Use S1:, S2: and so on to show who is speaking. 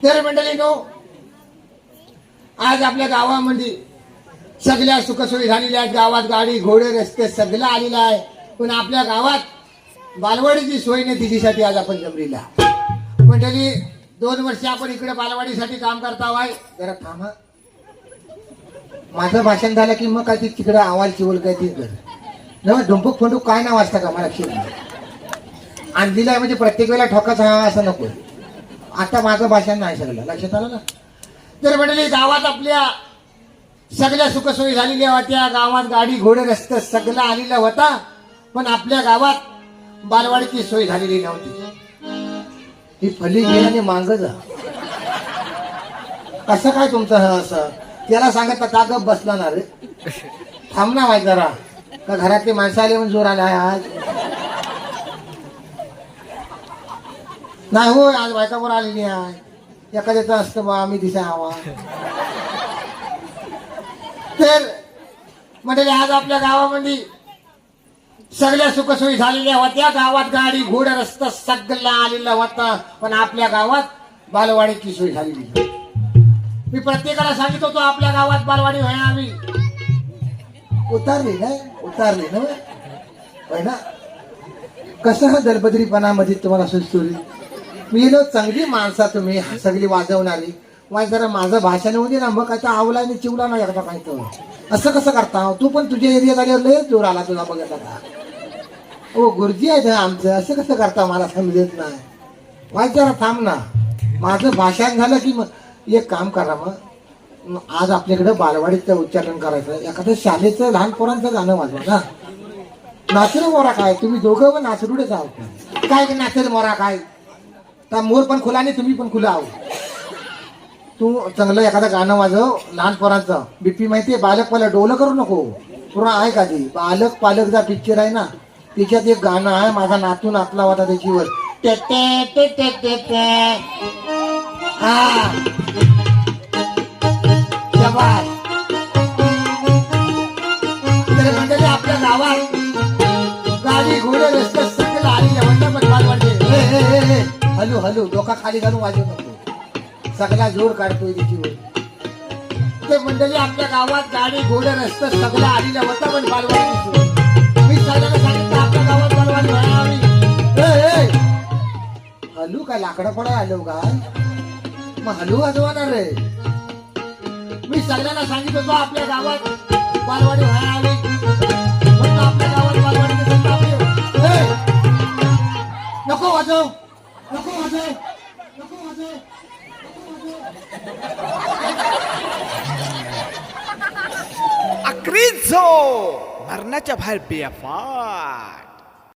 S1: तर मंडळीनो आज आपल्या गावामध्ये सगळ्या सुखसोयी झालेल्या आहेत. गावात गाडी घोडे रस्ते सगळं आलेलं आहे. पण आपल्या गावात बालवाडीची सोय नाही तिच्यासाठी आज आपण जमलेला मंडळी दोन वर्ष आपण इकडे बालवाडीसाठी काम करता आहे जरा थांबा माझं भाषण झालं की मग काय ती तिकडे आवाज चिवल काय ती कर. नव्हे ढुंपूक फंडूक काय नाव असतं का? मला आणि दिलाय म्हणजे प्रत्येक वेळेला ठोकाच हा असं नको. आता माझं भाषण नाही सगळं. लक्षात आलं ना? तर म्हटले गावात आपल्या सगळ्या सुखसोयी झालेल्या होत्या. गावात गाडी घोडे रस्ते सगळा आलेला होता. पण आपल्या गावात बालवाडीची सोय झालेली नव्हती. ही फली घे आणि मांग जा. कसं काय तुमचं असं? त्याला सांगत का गप बसला ना रे. थांब ना माहीत जरा. का घरातली माणसं आली म्हणून जोर आला आहे आज? नाही होय आज बायकावर आलेली आहे. एखाद्याचं असतं बा आम्ही दिसा हवा तर म्हणजे आज आपल्या गावामध्ये सगळ्या सुखसोयी झालेल्या होत्या. गावात गाडी घोड रस्ता सगळा आलेला होता. पण आपल्या गावात बालवाडीची सोय झालेली मी प्रत्येकाला सांगित होतो आपल्या गावात बालवाडी व्हावी उतारली नाही उतारली ना. होय ना? कसं हा तुम्हाला सुचतो मी न चांगली माणसा तुम्ही सगळी वाजवणारी. वाय जरा माझं भाषण होऊ दे ना मग आता आवला आणि चिवला नाही एकदा काय तर असं कसं करता हो? तू पण तुझ्या एरियात आल्यावर लय जोर आला तुझा बघत आता. ओ गुरुजी आहे आमचं. असं कसं करता हो मला समजत नाही. वाय जरा थांब ना. माझं भाषण झालं की मग एक काम करा मग. आज आपल्याकडं बालवाडीचं उच्चारण करायचं. एखादं शाळेचं लहान पोरांचं गाणं वाजवा ना. नाचर मोरा काय? तुम्ही दोघं पण नाचरुडेच आहोत. काय ते नाचर मोरा काय? तर मोर पण खुला आणि तुम्ही पण खुला आहो. तू चांगलं एखादं गाणं वाजव लहान पोरांचं. बीपी माहितीये बालक पालक डोलं करू नको. पूर्ण आहे का ती? बालक पालक जा पिक्चर आहे ना. त्याच्यात एक गाणं आहे माझा नातू नातला होता त्याच्यावर. टे हा. आपल्या गावात गाडी घोडे हलू हलू डोका खाली घालून वाजवू नको सगळा जोर काढतोय त्याची ते मंडळी आपल्या गावात गाडी घोडे रस्ते सगळं आलेलं होतं पण बालवाडी मी सगळ्यांना सांगितलं आपल्या गावात बालवाडी व्हावी हलू काय लाकडं पडा आलो का मग हलू वाजवणार रे. मी सगळ्यांना सांगितलं होतो आपल्या गावात बालवाडी व्हायला हवी नको नको वाजव
S2: अक्रीझो मरणाच्या बाहेर बेफाट.